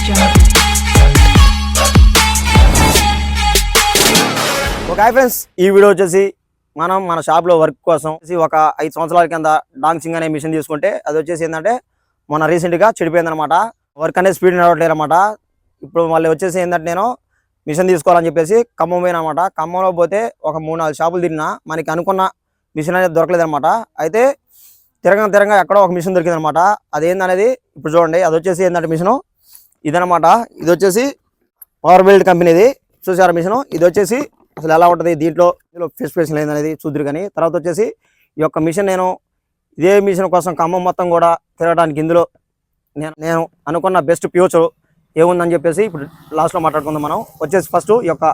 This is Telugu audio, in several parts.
ఓకే ఒక ఫ్రెండ్స్ ఈ వీడియో వచ్చేసి మనం మన షాప్లో వర్క్ కోసం ఒక ఐదు సంవత్సరాల కింద డాన్సింగ్ అనే మిషన్ తీసుకుంటే అది వచ్చేసి ఏంటంటే మొన్న రీసెంట్గా చెడిపోయిందనమాట వర్క్ అనేది స్పీడ్ నడవట్లేదు అనమాట ఇప్పుడు మళ్ళీ వచ్చేసి ఏంటంటే నేను మిషన్ తీసుకోవాలని చెప్పేసి ఖమ్మం పోయినమాట ఖమ్మంలో పోతే ఒక మూడు నాలుగు షాపులు తిరిగినా మనకి అనుకున్న మిషన్ అనేది దొరకలేదు అనమాట అయితే తిరగ తిరగ ఎక్కడో ఒక మిషన్ దొరికిందనమాట అదేందనేది ఇప్పుడు చూడండి. అది వచ్చేసి ఏంటంటే మిషను ఇదనమాట ఇది వచ్చేసి పవర్ బిల్డ్ కంపెనీది. చూసారా మిషన్? ఇది వచ్చేసి అసలు ఎలా ఉంటుంది? దీంట్లో ఇందులో స్పెసిఫికేషన్ లేదనేది చూద్దరు కానీ తర్వాత వచ్చేసి ఈ యొక్క మిషన్ నేను ఇదే మిషన్ కోసం ఖమ్మం మొత్తం కూడా తిరగడానికి ఇందులో నేను నేను అనుకున్న బెస్ట్ ఫ్యూచర్ ఏముందని చెప్పేసి ఇప్పుడు లాస్ట్లో మాట్లాడుకుందాం మనం. వచ్చేసి ఫస్ట్ ఈ యొక్క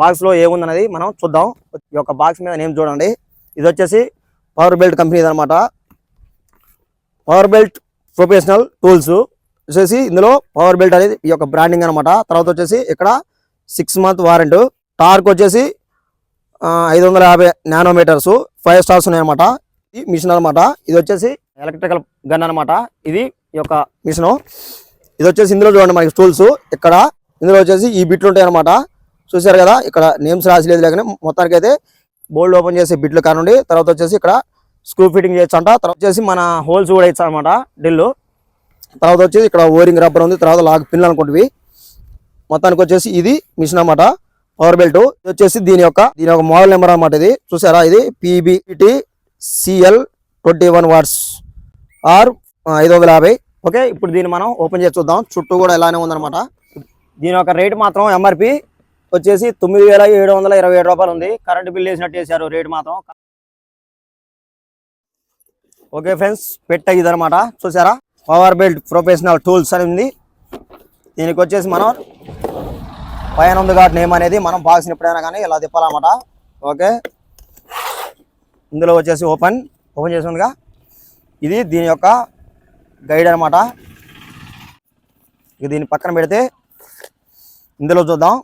బాక్స్లో ఏముందనేది మనం చూద్దాం. ఈ యొక్క బాక్స్ మీద నేమ్ చూడండి. ఇది వచ్చేసి పవర్ బెల్ట్ కంపెనీ అనమాట పవర్ బెల్ట్ ప్రొఫెషనల్ టూల్స్ వచ్చేసి ఇందులో పవర్ బెల్ట్ అనేది ఈ యొక్క బ్రాండింగ్ అనమాట తర్వాత వచ్చేసి ఇక్కడ సిక్స్ మంత్ వారెంట్ టార్క్ వచ్చేసి ఐదు వందల యాభై నానోమీటర్స్ ఫైవ్ స్టార్స్ ఉన్నాయన్నమాట. ఇది మిషన్ అనమాట ఇది వచ్చేసి ఎలక్ట్రికల్ గన్ అనమాట ఇది ఈ యొక్క మిషన్ ఇది వచ్చేసి ఇందులో చూడండి మనకి టూల్స్ ఇక్కడ ఇందులో వచ్చేసి ఈ బిట్లు ఉంటాయి అనమాట చూసారు కదా? ఇక్కడ నేమ్స్ రాసిలేదు లేకనే మొత్తానికి అయితే బోల్డ్ ఓపెన్ చేసే బిట్లు కానుండి. తర్వాత వచ్చేసి ఇక్కడ స్క్రూ ఫిట్టింగ్ చేయొచ్చు అంట తర్వాత వచ్చేసి మన హోల్స్ కూడా ఇచ్చా అనమాట డ్రిల్ తర్వాత వచ్చేసి ఇక్కడ ఓరింగ్ రబ్బర్ ఉంది తర్వాత లాగ్ పిన్లు అనుకుంటువి. మొత్తానికి వచ్చేసి ఇది మిషన్ అన్నమాట. పవర్ బెల్ట్ ఇది వచ్చేసి దీని యొక్క దీని యొక్క మోడల్ నెంబర్ అన్నమాట ఇది. చూసారా ఇది? PBT CL twenty one watts or ఐదు వందల యాభై. ఓకే ఇప్పుడు దీన్ని మనం ఓపెన్ చేసి చూద్దాం. చుట్టూ కూడా ఇలానే ఉందనమాట దీని యొక్క రేట్ మాత్రం ఎంఆర్పి వచ్చేసి తొమ్మిది వేల ఏడు వందల ఇరవై ఏడు రూపాయలు ఉంది. కరెంట్ బిల్ వేసినట్టు వేసారు రేట్ మాత్రం. ఓకే ఫ్రెండ్స్ పెట్ట ఇదనమాట చూసారా? పవర్ బెల్ట్ ప్రొఫెషనల్ టూల్స్ అని ఉంది. దీనికి వచ్చేసి మనం పైన ఉంది కాబట్టి నేమ్ అనేది మనం బాక్స్ ఎప్పుడైనా కానీ ఇలా తిప్పాలన్నమాట. ఓకే. ఇందులో వచ్చేసి ఓపెన్ ఓపెన్ చేసి ఉందిగా. ఇది దీని యొక్క గైడ్ అనమాట ఇక దీన్ని పక్కన పెడితే ఇందులో చూద్దాం.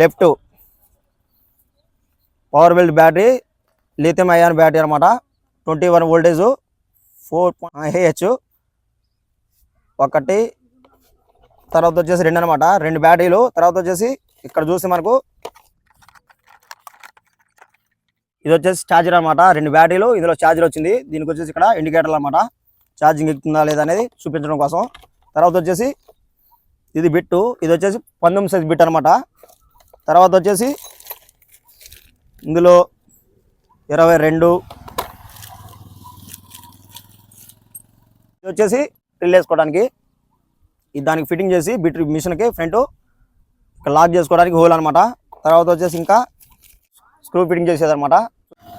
Left power belt battery lithium ion battery అనమాట twenty one voltage four H ఒకటి తర్వాత వచ్చేసి రెండు అనమాట రెండు బ్యాటరీలు తర్వాత వచ్చేసి ఇక్కడ చూస్తే మనకు ఇది వచ్చేసి ఛార్జర్ అనమాట రెండు బ్యాటరీలు ఇందులో ఛార్జర్ వచ్చింది. దీనికి వచ్చేసి ఇక్కడ ఇండికేటర్లు అనమాట ఛార్జింగ్ ఎక్కుతుందా లేదా అనేది చూపించడం కోసం. తర్వాత వచ్చేసి ఇది బిట్టు ఇది వచ్చేసి పంతొమ్మిది సైజ్ బిట్ అనమాట తర్వాత వచ్చేసి ఇందులో ఇరవై రెండు ఇది వచ్చేసి డ్రిల్ వేసుకోవడానికి. ఇది దానికి ఫిట్టింగ్ చేసి బిట్ మిషన్కి ఫ్రంట్ లాక్ చేసుకోవడానికి హోల్ అనమాట తర్వాత వచ్చేసి ఇంకా స్క్రూ ఫిట్టింగ్ చేసేది అనమాట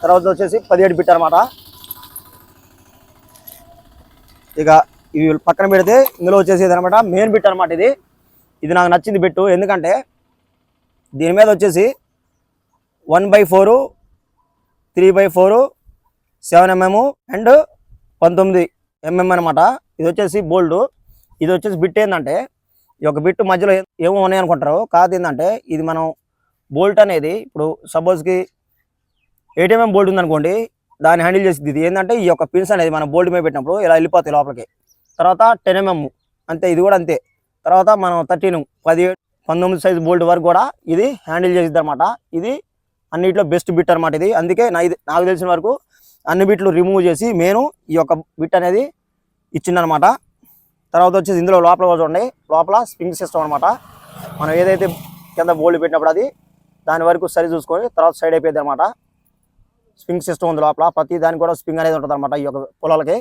తర్వాత వచ్చేసి పదిహేడు బిట్ అనమాట ఇక ఇవి పక్కన పెడితే ఇందులో వచ్చేసేది అనమాట మెయిన్ బిట్ అనమాట ఇది. ఇది నాకు నచ్చింది బిట్టు. ఎందుకంటే దీని మీద వచ్చేసి one by four three by four seven MM and పంతొమ్మిది. ఎంఎం అనమాట ఇది వచ్చేసి బోల్డ్. ఇది వచ్చేసి బిట్ ఏంటంటే ఈ యొక్క బిట్ మధ్యలో ఏమో ఉన్నాయి అనుకుంటారు. కాదు ఏంటంటే ఇది మనం బోల్ట్ అనేది ఇప్పుడు సపోజ్కి ఏటీఎం బోల్ట్ ఉందనుకోండి దాన్ని హ్యాండిల్ చేసింది ఇది ఏంటంటే ఈ యొక్క పిన్స్ అనేది మనం బోల్ట్ మీద పెట్టినప్పుడు ఇలా వెళ్ళిపోతాయి లోపలికి. తర్వాత టెన్ ఎంఎం అంతే ఇది కూడా అంతే. తర్వాత మనం థర్టీన్ పదిహేడు పంతొమ్మిది సైజు బోల్ట్ వరకు కూడా ఇది హ్యాండిల్ చేసిద్ది అనమాట ఇది అన్నిట్లో బెస్ట్ బిట్ అనమాట ఇది. అందుకే నా ఇది నాకు తెలిసిన వరకు అన్ని బిట్లు రిమూవ్ చేసి నేను ఈ యొక్క బిట్ అనేది ఇచ్చిందనమాట తర్వాత వచ్చేసి ఇందులో లోపల చూడండి. లోపల స్ప్రింగ్ సిస్టమ్ అనమాట మనం ఏదైతే కింద బోల్డ్ పెట్టినప్పుడు అది దాని వరకు సరి చూసుకొని తర్వాత సైడ్ అయిపోయింది అనమాట స్ప్రింగ్ సిస్టమ్ ఉంది లోపల. ప్రతి దానికి కూడా స్ప్రింగ్ అనేది ఉంటుంది అనమాట ఈ యొక్క పొలాలకి.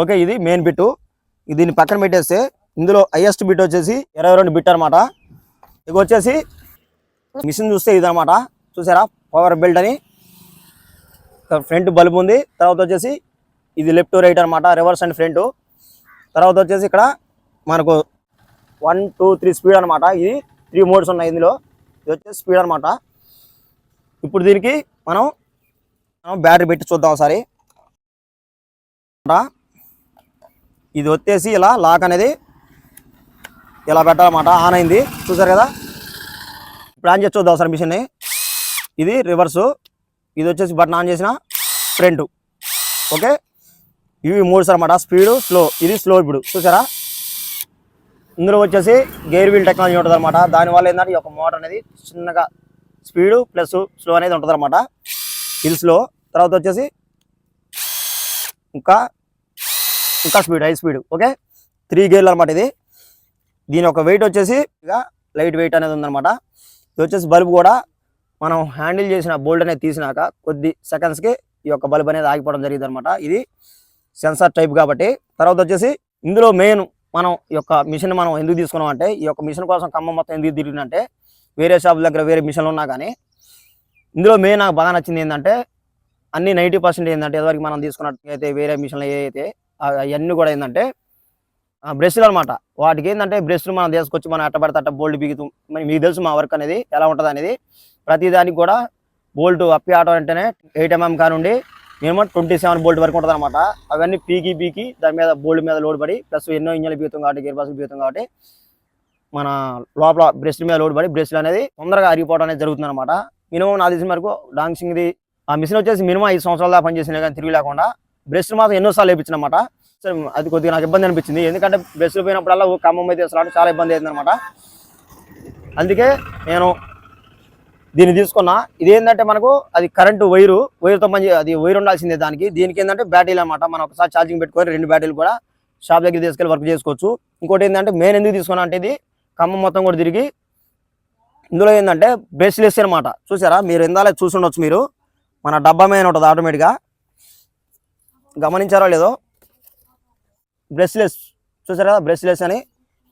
ఓకే ఇది మెయిన్ బిట్ దీన్ని పక్కన పెట్టేస్తే ఇందులో హైయెస్ట్ బిట్ వచ్చేసి ఇరవై రెండు బిట్ అనమాట ఇక వచ్చేసి మిషన్ చూస్తే ఇది చూసారా? పవర్ బెల్ట్ అని. ఫ్రంట్ బల్బ్ ఉంది. తర్వాత వచ్చేసి ఇది లెఫ్ట్ రైట్ అనమాట రివర్స్ అండ్ ఫ్రంట్. తర్వాత వచ్చేసి ఇక్కడ మనకు వన్ టూ త్రీ స్పీడ్ అనమాట ఇది త్రీ మోడ్స్ ఉన్నాయి ఇందులో. ఇది వచ్చేసి స్పీడ్ అనమాట ఇప్పుడు దీనికి మనం మనం బ్యాటరీ పెట్టి చూద్దాం ఒకసారి. ఇది వచ్చేసి ఇలా లాక్ అనేది ఇలా పెట్టాలన్నమాట. ఆన్ అయింది. చూసారు కదా? ఇప్పుడు ఆన్ చేసి చూద్దాం ఒకసారి మిషన్ని. ఇది రివర్సు. ఇది వచ్చేసి బటన్ ఆన్ చేసిన ఫ్రంట్ ఓకే ఇవి మూడు సార్ అన్నమాట. స్పీడ్ స్లో ఇది స్లో ఇప్పుడు. చూసారా? ఇందులో వచ్చేసి గేర్ వీల్ టెక్నాలజీ ఉంటుంది అనమాట దానివల్ల ఏంటంటే ఈ యొక్క మోటార్ అనేది చిన్నగా స్పీడు ప్లస్ స్లో అనేది ఉంటుంది అనమాట హిల్స్లో తర్వాత వచ్చేసి ఇంకా ఇంకా speed high speed okay three గేర్లు అనమాట ఇది. దీని యొక్క వెయిట్ వచ్చేసి ఇక లైట్ వెయిట్ అనేది ఉందన్నమాట. ఇది వచ్చేసి బల్బ్ కూడా మనం హ్యాండిల్ చేసిన బోల్ట్ అనేది తీసినాక కొద్ది సెకండ్స్కి ఈ యొక్క బల్బ్ అనేది ఆగిపోవడం జరిగింది అనమాట ఇది సెన్సార్ టైప్ కాబట్టి. తర్వాత వచ్చేసి ఇందులో మెయిన్ మనం ఈ యొక్క మిషన్ మనం ఎందుకు తీసుకున్నాం అంటే ఈ యొక్క మిషన్ కోసం ఖమ్మం మొత్తం ఎందుకు తిరిగినంటే వేరే షాప్ దగ్గర వేరే మిషన్లు ఉన్నా కానీ ఇందులో మెయిన్ నాకు బాగా నచ్చింది ఏంటంటే అన్ని నైంటీ పర్సెంట్ ఏంటంటే ఇదివరకు మనం తీసుకున్నట్టయితే వేరే మిషన్లు ఏవైతే అవన్నీ కూడా ఏంటంటే బ్రష్లు అనమాట వాటికి ఏంటంటే బ్రష్లు మనం తీసుకొచ్చి మనం అట్టబడితే అట్ట బోల్డ్ బిగుతాం మీకు తెలుసు మా వర్క్ అనేది ఎలా ఉంటుంది అనేది ప్రతిదానికి కూడా బోల్ట్ అప్పి ఆటో అంటేనే ఎయిట్ ఎంఎం కానుండి మినిమం ట్వంటీ సెవెన్ బోల్ట్ వరకు ఉంటుంది అనమాట అవన్నీ పీకి పీకి దాని మీద బోల్ట్ మీద లోడ్ పడి ప్లస్ ఎన్నో ఇంజన్లు బిగుతాం కాబట్టి గేర్ బాక్స్ బిగుతాం కాబట్టి మన లోపల బ్రెస్ట్ మీద లోడ్ పడి బ్రెస్ట్లు అనేది తొందరగా అరిగిపోవడం అనేది జరుగుతుంది అనమాట మినిమం నా తెలిసిన వరకు డాన్సింగ్ది ఆ మిషన్ వచ్చేసి మినిమం ఐదు సంవత్సరాల దాకా పనిచేసినా కానీ తిరిగి లేకుండా బ్రెస్ట్ మాత్రం ఎన్నోసార్లు వేయించినమాట సరే అది కొద్దిగా నాకు ఇబ్బంది అనిపించింది. ఎందుకంటే బ్రెస్ట్లు పోయినప్పుడల్లా ఖమ్మం అయితే చాలా ఇబ్బంది అయింది అనమాట అందుకే నేను దీన్ని తీసుకున్నా ఇదేంటంటే మనకు అది కరెంటు వైరు వైరుతో మంచి అది వైర్ ఉండాల్సిందే దానికి. దీనికి ఏంటంటే బ్యాటరీలు అనమాట మనం ఒకసారి ఛార్జింగ్ పెట్టుకొని రెండు బ్యాటరీలు కూడా షాప్ దగ్గర తీసుకెళ్ళి వర్క్ చేసుకోవచ్చు. ఇంకోటి ఏంటంటే మెయిన్ ఎందుకు తీసుకున్నా అంటే ఇది ఖమ్మం మొత్తం కూడా తిరిగి ఇందులో ఏంటంటే బ్రష్లెస్ అనమాట చూసారా? మీరు ఇందాలే చూసుండొచ్చు మీరు. మన డబ్బా మీద ఉంటుంది ఆటోమేటిక్గా గమనించారో లేదో? బ్రష్లెస్ చూసారా? బ్రష్లెస్ అని.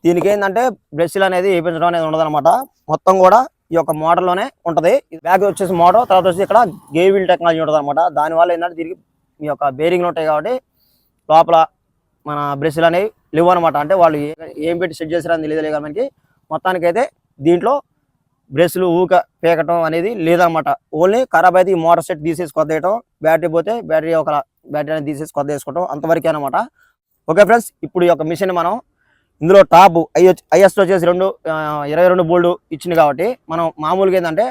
దీనికి ఏంటంటే బ్రష్లు అనేది వేయించడం అనేది ఉండదన్నమాట. మొత్తం కూడా ఈ యొక్క మోడల్లోనే ఉంటుంది. బ్యాగ్ వచ్చేసి మోడల్ తర్వాత వచ్చి ఇక్కడ గేవిల్ టెక్నాలజీ ఉంటుంది అనమాట దానివల్ల ఏంటంటే దీనికి మీ యొక్క బేరింగ్లు ఉంటాయి కాబట్టి లోపల మన బ్రష్లు అనేవి లేవు అనమాట అంటే వాళ్ళు ఏం పెట్టి సెట్ చేశారని తెలియదు కానీ మనకి మొత్తానికైతే దీంట్లో బ్రష్లు ఊక పేకటం అనేది లేదనమాట ఓన్లీ ఖరాబ్ అయితే ఈ మోటార్ సెట్ తీసేసి కొత్త వేయటం బ్యాటరీ పోతే బ్యాటరీ ఒక బ్యాటరీ అనేది తీసేసి కొత్త వేసుకోవటం అంతవరకే అనమాట ఓకే ఫ్రెండ్స్ ఇప్పుడు ఈ యొక్క మిషన్ మనం ఇందులో టాప్ ఐఎస్ ఐఎస్ వచ్చేసి రెండు ఇరవై రెండు బోల్డ్ ఇచ్చింది కాబట్టి మనం మామూలుగా ఏంటంటే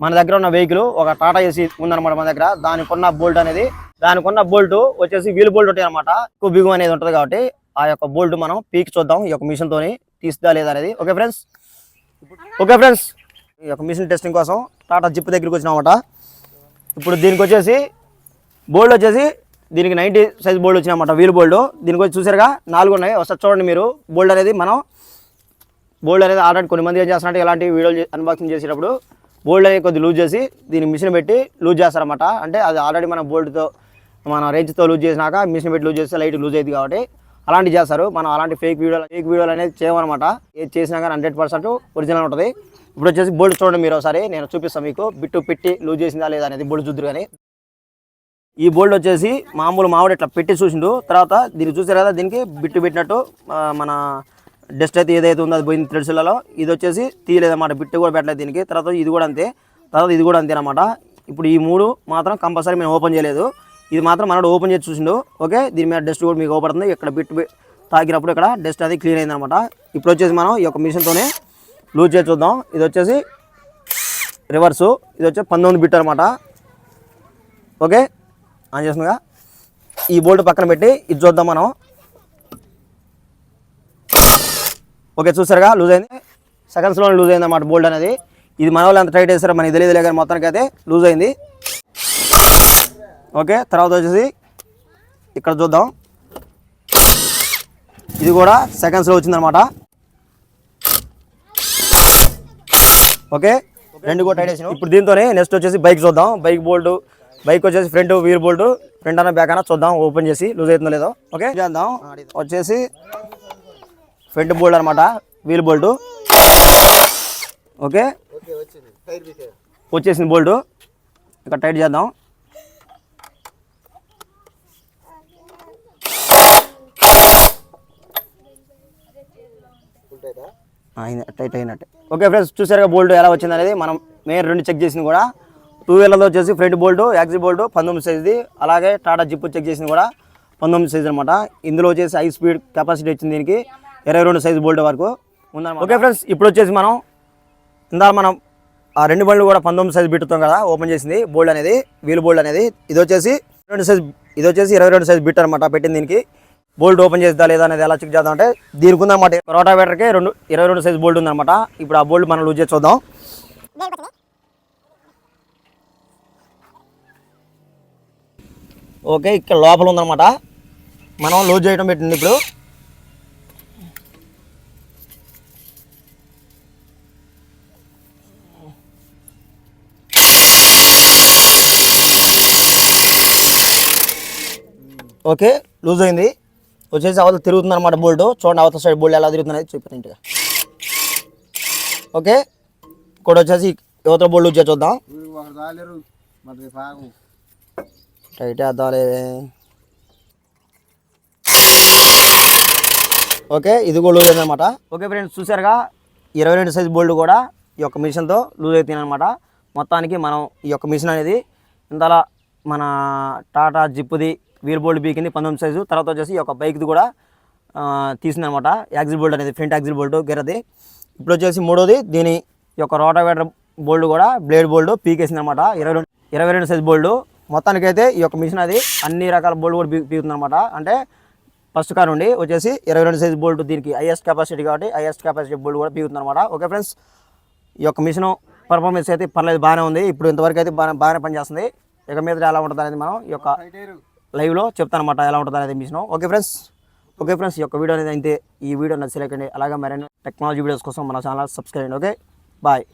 మన దగ్గర ఉన్న వెహికల్ ఒక టాటా ఏసీ ఉందన్నమాట మన దగ్గర. దానికి ఉన్న బోల్ట్ అనేది దానికి ఉన్న బోల్ట్ వచ్చేసి వీల్ బోల్ట్ ఉంటాయి అనమాట ఎక్కువ బిగు అనేది ఉంటుంది కాబట్టి ఆ యొక్క బోల్ట్ మనం పీక్ చూద్దాం ఈ యొక్క మిషన్ తోని తీస్తుందా లేదా అనేది. Okay friends? ఓకే ఫ్రెండ్స్ ఈ యొక్క మిషన్ టెస్టింగ్ కోసం టాటా జిప్ దగ్గరికి వచ్చినామట ఇప్పుడు దీనికి వచ్చేసి బోల్డ్ వచ్చేసి దీనికి నైంటీ సైజ్ బోల్డ్ వచ్చినాయన్నమాట వీల్ బోల్డ్. దీనికి వచ్చి చూసారుగా? నాలుగు ఉన్నాయి. ఒకసారి చూడండి మీరు. బోల్డ్ అనేది మనం బోల్డ్ అనేది ఆల్రెడీ కొన్ని మంది ఏం చేస్తున్నట్టు ఇలాంటి వీడియోలు అన్బాక్సింగ్ చేసేటప్పుడు బోల్డ్ అనేది కొద్ది లూజ్ చేసి దీన్ని మిషన్ పెట్టి లూజ్ చేస్తారన్నమాట. అంటే అది ఆల్రెడీ మన బోల్డ్తో మన రేంజ్తో లూజ్ చేసినాక మిషన్ పెట్టి లూజ్ చేస్తే లైట్ లూజ్ అయింది కాబట్టి అలాంటి చేస్తారు. మనం అలాంటి ఫేక్ వీడియోలు ఫేక్ వీడియోలు అనేది చేయమన్నమాట. ఏది చేసినా కానీ హండ్రెడ్ పర్సెంట్ ఒరిజినల్ ఉంటుంది. ఇప్పుడు వచ్చేసి బోల్డ్ చూడండి మీరు ఒకసారి. నేను చూపిస్తాను మీకు. బిట్టు పెట్టి లూజ్ చేసిందా లేదా అనేది బోల్డ్ చూద్దరు కానీ. ఈ బోల్డ్ వచ్చేసి మామూలు మామిడి ఇట్లా పెట్టి చూసిండు. తర్వాత దీన్ని చూసారు కదా దీనికి బిట్టు పెట్టినట్టు మన డస్ట్ అయితే ఏదైతే ఉందో అది పోయింది థ్రెడ్స్లలో ఇది వచ్చేసి తీయలేదన్నమాట బిట్టు కూడా పెట్టలేదు దీనికి. తర్వాత ఇది కూడా అంతే తర్వాత ఇది కూడా అంతేనమాట ఇప్పుడు ఈ మూడు మాత్రం కంపల్సరీ మేము ఓపెన్ చేయలేదు. ఇది మాత్రం మనడు ఓపెన్ చేసి చూసిండు. ఓకే దీని మీద డస్ట్ కూడా మీకు ఓపడుతుంది ఇక్కడ బిట్టు తాకినప్పుడు ఇక్కడ డస్ట్ అది క్లీన్ అయిందనమాట ఇప్పుడు వచ్చేసి మనం ఈ యొక్క మిషన్తోనే లూజ్ చేసి చూద్దాం. ఇది వచ్చేసి రివర్సు ఇది వచ్చి పంతొమ్మిది బిట్ అనమాట ఓకే ఆన్ చేస్తుందిగా. ఈ బోల్ట్ పక్కన పెట్టి ఇది చూద్దాం మనం. ఓకే చూసారుగా లూజ్ అయింది. సెకండ్స్లో లూజ్ అయింది అన్నమాట బోల్ట్ అనేది. ఇది మన వాళ్ళు ఎంత టైట్ వేస్తారో మనకి తెలియదులే కానీ మొత్తానికి అయితే లూజ్ అయింది. ఓకే తర్వాత వచ్చేసి ఇక్కడ చూద్దాం. ఇది కూడా సెకండ్స్లో వచ్చిందనమాట ఓకే రెండు కూడా టైట్ వేసినాం ఇప్పుడు దీంతోనే నెక్స్ట్ వచ్చేసి బైక్ చూద్దాం. బైక్ బోల్ట్ బైక్ వచ్చేసి ఫ్రంట్ వీల్ బోల్ట్ ఫ్రంట్ అన్న బ్యాక్ అన్న చూద్దాం ఓపెన్ చేసి లూజ్ అవుతుందో లేదో. ఓకే? చేద్దాం. వచ్చేసి ఫ్రంట్ బోల్ట్ అనమాట వీల్ బోల్ట్. ఓకే? వచ్చేసింది బోల్ట్. ఇక్కడ టైట్ చేద్దాం. అయిన టైట్ అయినట్టే. ఓకే ఫ్రెండ్స్ చూసారుగా బోల్ట్ ఎలా వచ్చింది అనేది మనం మెయిన్ రెండు చెక్ చేసింది కూడా. టూ వీలర్లో వచ్చేసి ఫ్రంట్ బోల్ట్ యాక్సి బోల్ట్ పంతొమ్మిది సైజ్ది. అలాగే టాటా జిప్ చెక్ చేసింది కూడా పంతొమ్మిది సైజ్ అనమాట ఇందులో వచ్చేసి హై స్పీడ్ కెపాసిటీ వచ్చింది దీనికి ఇరవై రెండు సైజ్ బోల్ట్ వరకు. ఉందన్నమాట. ఓకే ఫ్రెండ్స్ ఇప్పుడు వచ్చేసి మనం ఇందాక మనం ఆ రెండు బండ్లు కూడా పంతొమ్మిది సైజ్ బిట్టుతాం కదా ఓపెన్ చేసింది బోల్డ్ అనేది వీల్ బోల్డ్ అనేది. ఇది వచ్చేసి రెండు సైజ్ ఇది వచ్చేసి ఇరవై రెండు సైజ్ బిట్ అనమాట పెట్టింది దీనికి. బోల్ట్ ఓపెన్ చేద్దా లేదా అనేది ఎలా చెక్ చేద్దాం అంటే దీనికి ఉందన్నమాట రోటావేటర్కి రెండు ఇరవై రెండు సైజ్ బోల్ట్ ఉందన్నమాట. ఇప్పుడు ఆ బోల్ట్ మనం లూజ్ చేసి చూద్దాం. ఓకే ఇక్కడ లోపల ఉందన్నమాట. మనం లూజ్ చేయడం పెట్టింది ఇప్పుడు. ఓకే లూజ్ అయింది. వచ్చేసి అవతల తిరుగుతుంది అనమాట బోల్డ్ చూడండి అవతల సైడ్ బోల్డ్ ఎలా తిరుగుతుంది చెప్పాను ఇంటిగా ఓకే ఇక్కడ వచ్చేసి యువత బోల్డ్ వచ్చే చేసి చూద్దాం. వీడు ఒకరు టైట్ ఓకే ఇది కూడా లూజ్ అయిందనమాట ఓకే ఫ్రెండ్స్ చూసారుగా ఇరవై రెండు సైజ్ బోల్డ్ కూడా ఈ యొక్క మిషన్తో లూజ్ అవుతుంది అనమాట మొత్తానికి మనం ఈ యొక్క మిషన్ అనేది ఇంతలా మన టాటా జిప్పుది వీల్ బోల్డ్ బీకింది పంతొమ్మిది సైజు తర్వాత వచ్చేసి ఈ యొక్క బైక్ది కూడా తీసిందనమాట యాక్సిల్ బోల్డ్ అనేది ఫ్రంట్ యాక్సిల్ బోల్డ్ గెరది. ఇప్పుడు వచ్చేసి మూడోది దీని యొక్క రోటావేటర్ బోల్డ్ కూడా బ్లేడ్ బోల్డ్ పీకేసింది అనమాట ఇరవై రెండు ఇరవై రెండు సైజ్ బోల్డ్ మొత్తానికైతే ఈ యొక్క మిషన్ అది అన్ని రకాల బోల్డ్ కూడా పీ పీకుతుంది అనమాట అంటే ఫస్ట్ కార్ నుండి వచ్చేసి ఇరవై రెండు సైజ్ బోల్ట్ దీనికి హైయెస్ట్ కెపాసిటీ కాబట్టి హైయెస్ట్ కెపాసిటీ బోల్ట్ కూడా పీకుతుంది అనమాట ఓకే ఫ్రెండ్స్ ఈ యొక్క మిషన్ పర్ఫార్మెన్స్ అయితే పర్లేదు బాగానే ఉంది. ఇప్పుడు ఇంతవరకు అయితే బాగా బాగానే పనిచేస్తుంది. ఇక మీద ఎలా ఉంటుంది అనేది మనం ఈ యొక్క లైవ్లో చెప్తాను అనమాట ఎలా ఉంటుంది అనేది machine. Okay friends okay friends ఈ యొక్క వీడియో అనేది అయితే ఈ వీడియో నచ్చలేకండి అలాగే మరిన్ని టెక్నాలజీ వీడియోస్ కోసం మన ఛానల్ సబ్స్క్రైబ్ ఓకే బాయ్.